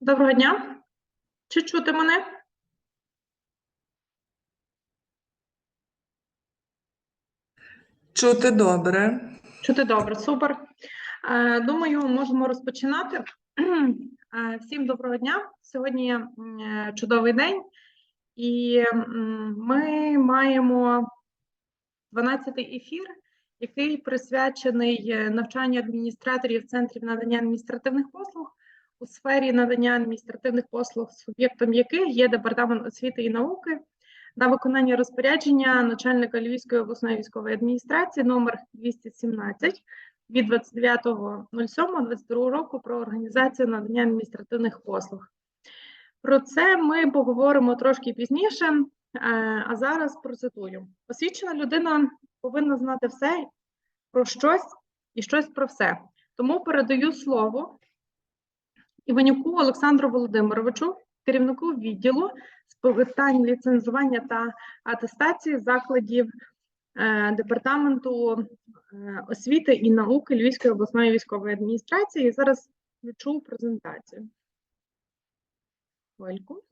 Доброго дня. Чи чути мене? Чути добре. Чути добре, супер. Е, Думаю, можемо розпочинати. Е, Всім доброго дня. Сьогодні е, чудовий день, і ми маємо 12-й ефір, який присвячений е, навчанню адміністраторів центрів надання адміністративних послуг у сфері надання адміністративних послуг, суб'єктом яких є департамент освіти і науки на виконання розпорядження начальника Львівської обласної військової адміністрації номер 217 від 29.07.22 року про організацію надання адміністративних послуг. Про це ми поговоримо трошки пізніше, е, а зараз процитую. Освічена людина повинна знати все про щось і щось про все. Тому передаю слово Іванюку Олександру Володимировичу, керівнику відділу з питань ліцензування та атестації закладів е, департаменту е, освіти і науки Львівської обласної військової адміністрації. Зараз включу презентацію. Хвильку.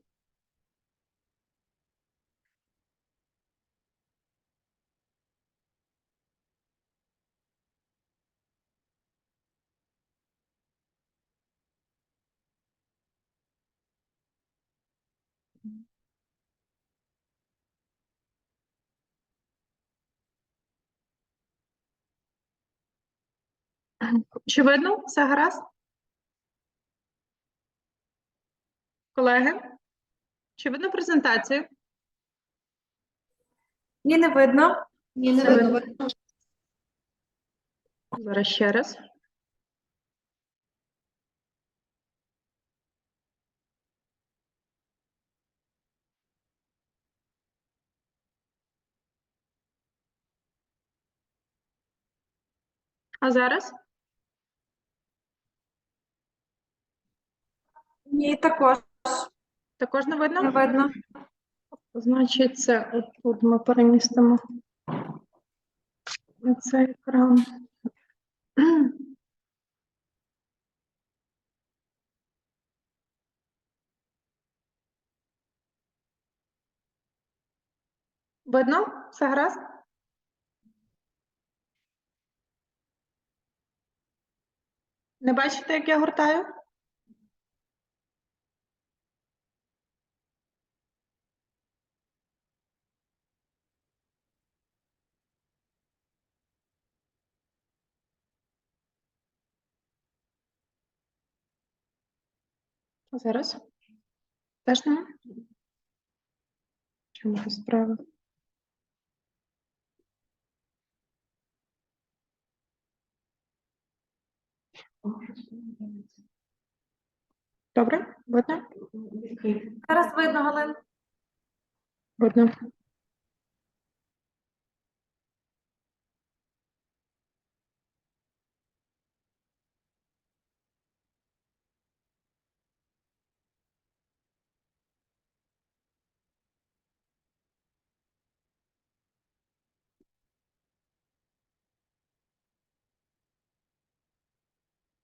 Чи видно? Все гаразд? Колеги? Чи видно презентацію? Ні, не видно. Ні, не видно. Зараз ще раз. А зараз? Ні, також Також не видно? не видно. Значить, це от тут ми перемістимо на цей екран. Видно? Все гаразд? Не бачите, як я гортаю? Зараз? Теж нема? Чому справа? Добре? Видно? Зараз видно, Галин. Видно.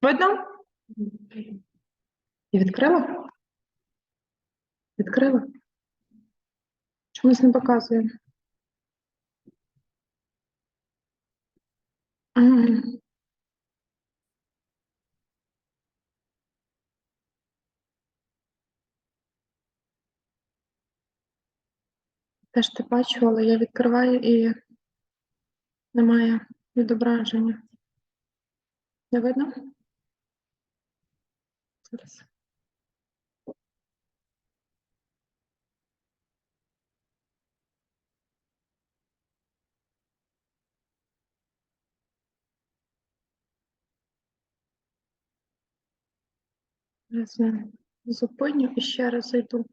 Видно? І відкрила? Відкрила? Чомусь не показує. Теж ти бачу, але я відкриваю і немає відображення. Не видно? Зараз. Зараз я зупиню і ще раз зайду.